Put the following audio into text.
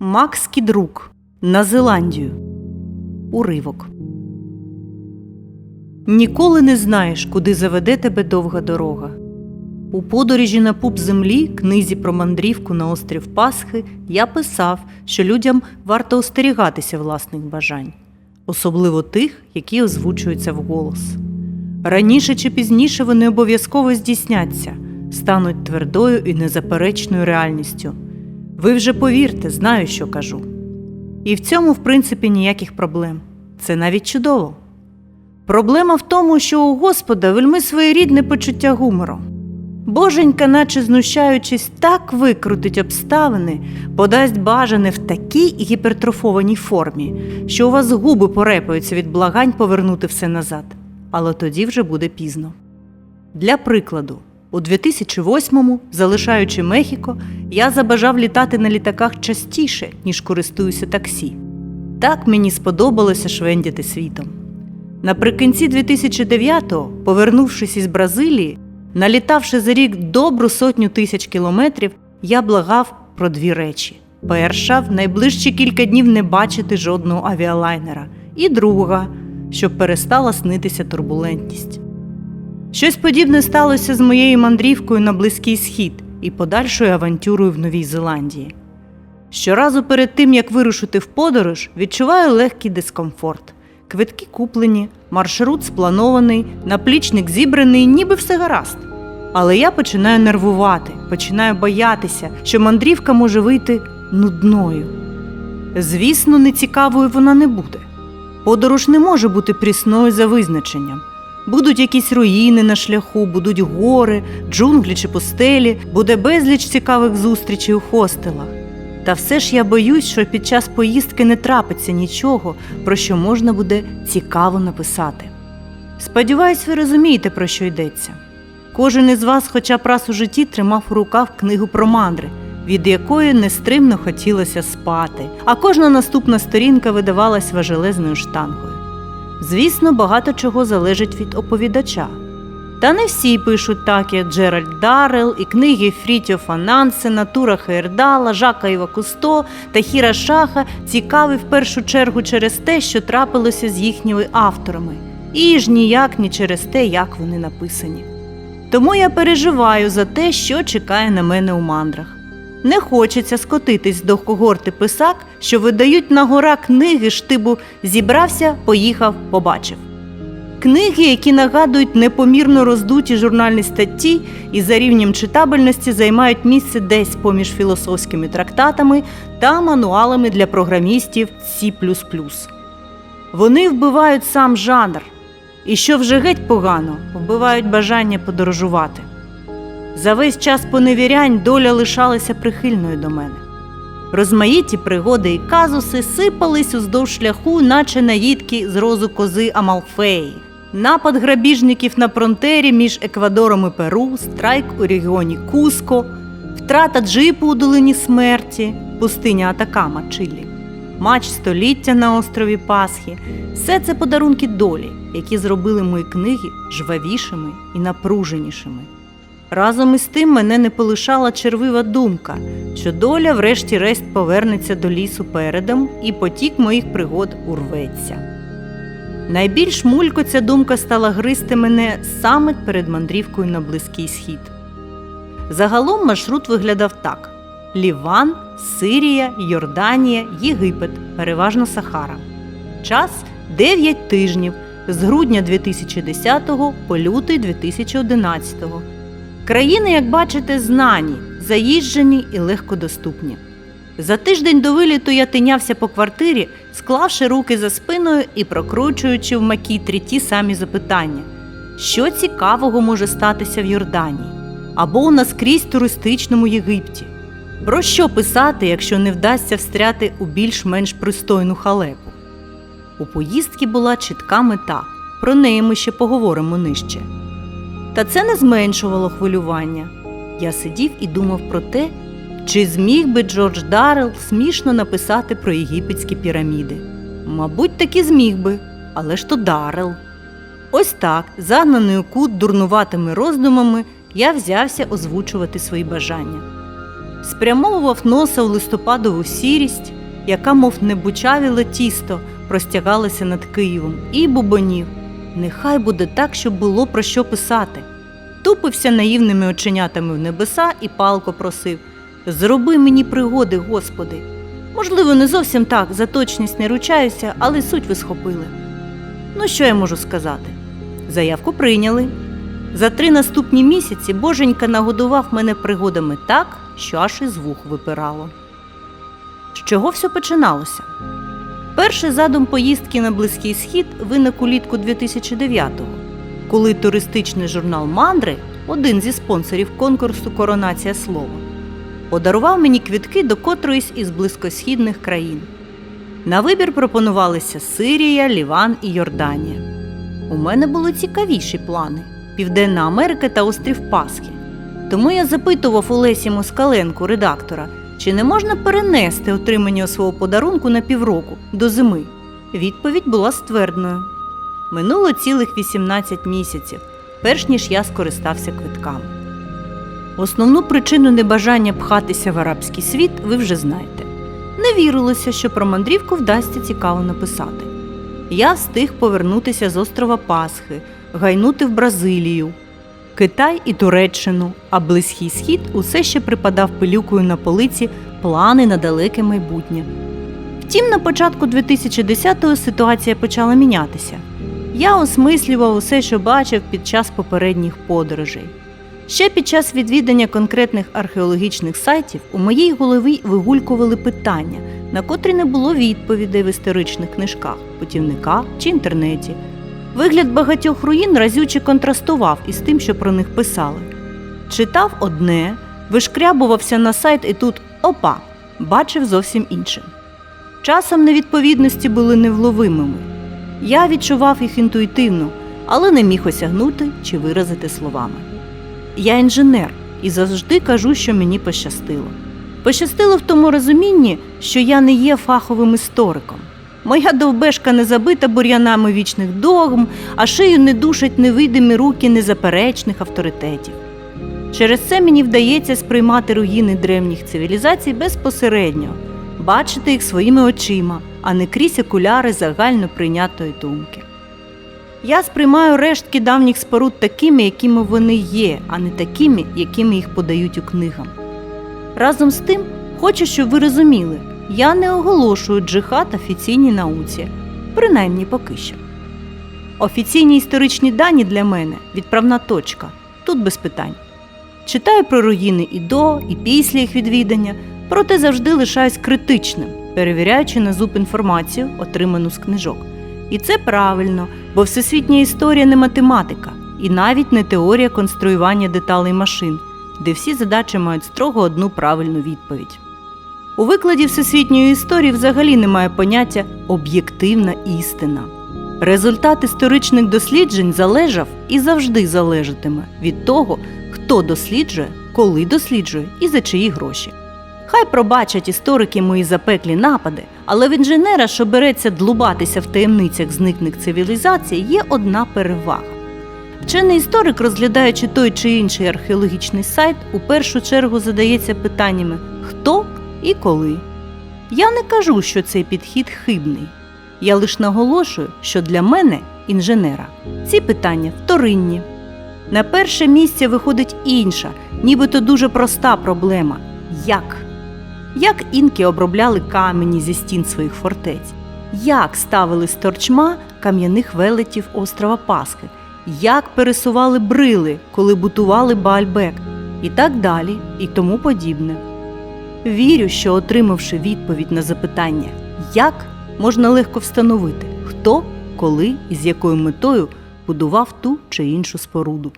Макс Кідрук на Зеландію. Уривок. Ніколи не знаєш, куди заведе тебе довга дорога. У подорожі на пуп землі, книзі про мандрівку на острів Пасхи, я писав, що людям варто остерігатися власних бажань, особливо тих, які озвучуються вголос. Раніше чи пізніше вони обов'язково здійсняться, стануть твердою і незаперечною реальністю. Ви вже повірте, знаю, що кажу. І в цьому, в принципі, ніяких проблем. Це навіть чудово. Проблема в тому, що у Господа вельми своєрідне почуття гумору. Боженька, наче знущаючись, так викрутить обставини, подасть бажане в такій гіпертрофованій формі, що у вас губи порепаються від благань повернути все назад. Але тоді вже буде пізно. Для прикладу, у 2008-му, залишаючи Мехіко, я забажав літати на літаках частіше, ніж користуюся таксі. Так мені сподобалося швендяти світом. Наприкінці 2009-го, повернувшись із Бразилії, налітавши за рік добру сотню тисяч кілометрів, я благав про дві речі: перша в найближчі кілька днів не бачити жодного авіалайнера, і друга, щоб перестала снитися турбулентність. Щось подібне сталося з моєю мандрівкою на Близький Схід і подальшою авантюрою в Новій Зеландії. Щоразу перед тим, як вирушити в подорож, відчуваю легкий дискомфорт. Квитки куплені, маршрут спланований, наплічник зібраний, ніби все гаразд. Але я починаю нервувати, починаю боятися, що мандрівка може вийти нудною. Звісно, нецікавою вона не буде. Подорож не може бути прісною за визначенням. Будуть якісь руїни на шляху, будуть гори, джунглі чи пустелі, буде безліч цікавих зустрічей у хостелах. Та все ж я боюсь, що під час поїздки не трапиться нічого, про що можна буде цікаво написати. Сподіваюсь, ви розумієте, про що йдеться. Кожен із вас, хоча б раз у житті, тримав у руках книгу про мандри, від якої нестримно хотілося спати, а кожна наступна сторінка видавалась важелезною штангою. Звісно, багато чого залежить від оповідача. Та не всі пишуть так, як Джеральд Даррел і книги Фрітьофа Нансена, Тура Хейрдала, Жака Іва Кусто та Хіра Шаха цікаві в першу чергу через те, що трапилося з їхніми авторами, і ж ніяк не через те, як вони написані. Тому я переживаю за те, що чекає на мене у мандрах. Не хочеться скотитись до когорти писак, що видають на гора книги штибу зібрався, поїхав, побачив. Книги, які нагадують непомірно роздуті журнальні статті і за рівнем читабельності займають місце десь поміж філософськими трактатами та мануалами для програмістів C++. Вони вбивають сам жанр, і що вже геть погано, вбивають бажання подорожувати. За весь час поневірянь доля лишалася прихильною до мене. Розмаїті пригоди і казуси сипались уздовж шляху, наче наїдки з розу кози Амалфеї. Напад грабіжників на фронтері між Еквадором і Перу, страйк у регіоні Куско, втрата джипу у долині смерті, пустиня Атакама, Чилі, матч століття на острові Пасхи все це подарунки долі, які зробили мої книги жвавішими і напруженішими. Разом із тим мене не полишала червива думка, що доля врешті-решт повернеться до лісу передом, і потік моїх пригод урветься. Найбільш мулько ця думка стала гризти мене саме перед мандрівкою на Близький Схід. Загалом маршрут виглядав так: Ліван, Сирія, Йорданія, Єгипет, переважно Сахара. Час 9 тижнів з грудня 2010 по лютий 2011. Країни, як бачите, знані, заїжджені і легкодоступні. За тиждень до виліту я тинявся по квартирі, склавши руки за спиною і прокручуючи в макітрі ті самі запитання: що цікавого може статися в Йорданії або у наскрізь туристичному Єгипті? Про що писати, якщо не вдасться встряти у більш-менш пристойну халепу? У поїздки була чітка мета, про неї ми ще поговоримо нижче. Та це не зменшувало хвилювання. Я сидів і думав про те, чи зміг би Джордж Даррел смішно написати про єгипетські піраміди. Мабуть, таки зміг би, але ж то Даррел. Ось так, загнаний у кут дурнуватими роздумами, я взявся озвучувати свої бажання. спрямовував носа в листопадову сірість, яка, мов небучавіле тісто, простягалася над Києвом, і бубонів. Нехай буде так, щоб було про що писати. Тупився наївними оченятами в небеса і палко просив Зроби мені пригоди, Господи. Можливо, не зовсім так, за точність не ручаюся, але суть ви схопили. Ну, що я можу сказати? Заявку прийняли. За три наступні місяці боженька нагодував мене пригодами так, що аж із вух випирало. З чого все починалося? Перший задум поїздки на Близький Схід виник улітку 2009-го, коли туристичний журнал Мандри, один зі спонсорів конкурсу Коронація слова, подарував мені квітки до котроїсь із близькосхідних країн. На вибір пропонувалися Сирія, Ліван і Йорданія. У мене були цікавіші плани Південна Америка та острів Пасхи. Тому я запитував у Лесі Москаленку, редактора, чи не можна перенести отримання свого подарунку на півроку до зими. Відповідь була ствердною. Минуло цілих 18 місяців, перш ніж я скористався квитками. Основну причину небажання пхатися в арабський світ ви вже знаєте. Не вірилося, що про мандрівку вдасться цікаво написати. Я встиг повернутися з острова Пасхи, гайнути в Бразилію, Китай і Туреччину, а Близький Схід усе ще припадав пилюкою на полиці плани на далеке майбутнє. Втім, на початку 2010-го ситуація почала мінятися. Я осмислював усе, що бачив під час попередніх подорожей. Ще під час відвідання конкретних археологічних сайтів у моїй голові вигулькували питання, на котрі не було відповідей в історичних книжках, путівниках чи інтернеті. Вигляд багатьох руїн разюче контрастував із тим, що про них писали. Читав одне, вишкрябувався на сайт і тут опа, бачив зовсім інше. Часом невідповідності були невловимими. Я відчував їх інтуїтивно, але не міг осягнути чи виразити словами. Я інженер і завжди кажу, що мені пощастило. Пощастило в тому розумінні, що я не є фаховим істориком. Моя довбешка не забита бур'янами вічних догм, а шию не душать невидимі руки незаперечних авторитетів. Через це мені вдається сприймати руїни древніх цивілізацій безпосередньо, бачити їх своїми очима, а не крізь окуляри загально прийнятої думки. Я сприймаю рештки давніх споруд такими, якими вони є, а не такими, якими їх подають у книгам. Разом з тим, хочу, щоб ви розуміли, я не оголошую джихад офіційній науці, принаймні поки що. Офіційні історичні дані для мене відправна точка, тут без питань. Читаю про руїни і до, і після їх відвідання, проте завжди лишаюсь критичним, перевіряючи на зуб інформацію, отриману з книжок. І це правильно, бо всесвітня історія не математика і навіть не теорія конструювання деталей машин, де всі задачі мають строго одну правильну відповідь. У викладі всесвітньої історії взагалі немає поняття об'єктивна істина. Результат історичних досліджень залежав і завжди залежатиме від того, хто досліджує, коли досліджує і за чиї гроші. Хай пробачать історики мої запеклі напади, але в інженера, що береться длубатися в таємницях зникних цивілізацій, є одна перевага. Вчений історик, розглядаючи той чи інший археологічний сайт, у першу чергу задається питаннями хто і коли. Я не кажу, що цей підхід хибний. Я лише наголошую, що для мене, інженера, ці питання вторинні. На перше місце виходить інша, нібито дуже проста проблема як? Як інки обробляли камені зі стін своїх фортець? Як ставили з торчма кам'яних велетів острова Пасхи? Як пересували брили, коли бутували Баальбек? І так далі, і тому подібне. Вірю, що отримавши відповідь на запитання як, можна легко встановити, хто, коли і з якою метою будував ту чи іншу споруду.